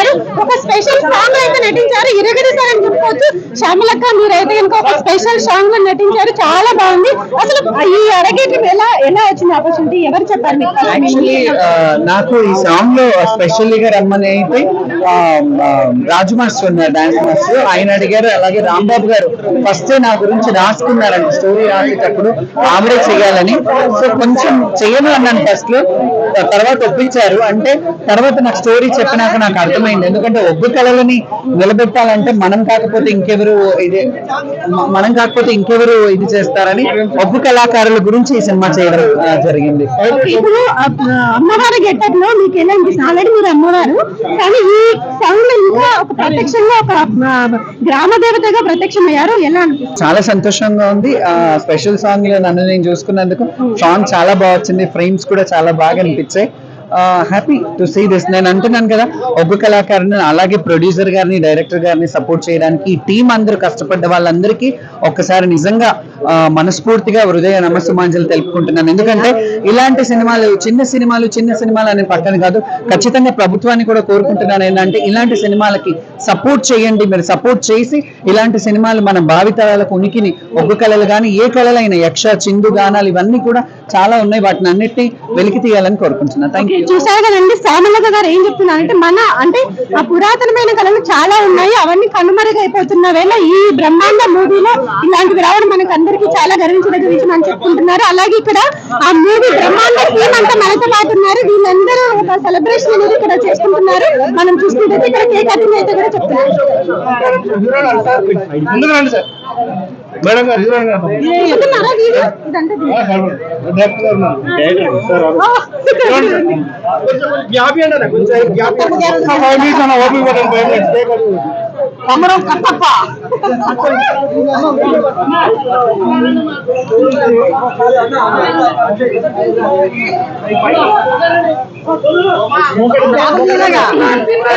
నటించారు. ఒక special song అయితే నటించారు. ఇరగడి సార్ అని చెప్పుకోవచ్చు. శ్యామలక్క మీరైతే కనుక ఒక స్పెషల్ సాంగ్లో నటించారు. చాలా బాగుంది. అసలు ఈ అరగేటం ఎలా ఎలా వచ్చింది ఆపర్చునిటీ ఎవరు చెప్పారు యాక్చువల్లీ నాకు ఈ సాంగ్లో స్పెషల్గా రమ్మని అయితే రాజు మాస్టర్ ఉన్నారు డాన్స్ మాస్టర్. ఆయన అడిగారు అలాగే రాంబాబు గారు ఫస్ట్ నా గురించి రాసుకున్నారంట స్టోరీ రాసేటప్పుడు ఆవిడే చేయాలని సో కొంచెం చేయను అన్నాను ఫస్ట్లో. తర్వాత ఒప్పించారు. అంటే తర్వాత నాకు స్టోరీ చెప్పినాక నాకు అర్థమైంది. ఎందుకంటే ఒగ్గు కళలని నిలబెట్టాలంటే మనం కాకపోతే ఇంకెవరు ఇది మనం కాకపోతే ఇంకెవరు ఇది చేస్తారని ఒగ్గు కళాకారుల గురించి ఈ సినిమా చేయడం జరిగింది. ఇప్పుడు అమ్మవారి గెటప్లో మీకు ఎలా అనిపిస్తుంది ఆల్రెడీ మీరు అమ్మవారు కానీ ఈ ఒక ప్రత్యక్షంగా ఒక గ్రామ దేవతగా ప్రత్యక్షమయ్యారు? ఎలా చాలా సంతోషంగా ఉంది. ఆ స్పెషల్ సాంగ్లో నన్ను నేను చూసుకున్నందుకు. సాంగ్ చాలా బాగా వచ్చింది. ఫ్రేమ్స్ కూడా చాలా బాగా అనిపించాయి. హ్యాపీ టు సీ దిస్ నేను అంటున్నాను కదా ఒగ్గు కళాకారుని అలాగే ప్రొడ్యూసర్ గారిని డైరెక్టర్ గారిని సపోర్ట్ చేయడానికి ఈ టీం అందరూ కష్టపడ్డ వాళ్ళందరికీ ఒక్కసారి నిజంగా మనస్ఫూర్తిగా హృదయ నమస్సుమాంజలు తెలుపుకుంటున్నాను. ఎందుకంటే ఇలాంటి సినిమాలు చిన్న సినిమాలు చిన్న సినిమాలు అనే పక్కన కాదు ఖచ్చితంగా ప్రభుత్వాన్ని కూడా కోరుకుంటున్నాను. ఏంటంటే ఇలాంటి సినిమాలకి సపోర్ట్ చేయండి మీరు సపోర్ట్ చేసి ఇలాంటి సినిమాలు మన భావితరాలకు ఉనికిని ఒగ్గు కళలు కానీ ఏ కళలైన యక్ష చిందు గానాలు ఇవన్నీ కూడా చాలా ఉన్నాయి. వాటిని అన్నిటిని వెలికి తీయాలని కోరుకుంటున్నాను థ్యాంక్ యూ చూసారు కదండి శ్యామలత గారు ఏం చెప్తున్నారు అంటే మన అంటే ఆ పురాతనమైన కళలు చాలా ఉన్నాయి. అవన్నీ కనుమరుగైపోతున్న వేళ ఈ బ్రహ్మాండ మూవీలో ఇలాంటివి రావడం మనకు అందరికీ చాలా గర్వించదగ్గ విషయం అని చెప్పుకుంటున్నారు. అలాగే ఇక్కడ ఆ మూవీ బ్రహ్మాండ టీం అంతా మనతో పాటు ఉన్నారు. వీళ్ళందరూ ఒక సెలబ్రేషన్ అనేది ఇక్కడ చేసుకుంటున్నారు. మనం చూసుకుంటే ఇక్కడ కేక్ అయితే కూడా ముందుకు రండి సార్. మేడం గారు డైరెక్టర్ గారు గ్యాప్ ఇవ్వండి కొంచెం గ్యాప్ ఇవ్వండి. ఆ, ఫైవ్ మినిట్స్ అన్న, ఓపిక పట్టండి, ఫైవ్ మినిట్స్. కేక్ కట్ చేయండి. అమరం కట్టప్ప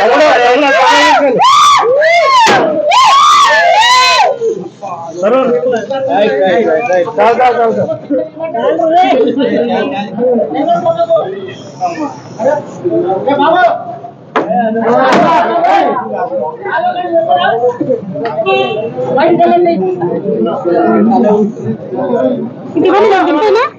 ఎవరో, ఎవరో, ఎవరో, సరే. Right, right, right, right. చాలు, చాలు, చాలు, చాలు.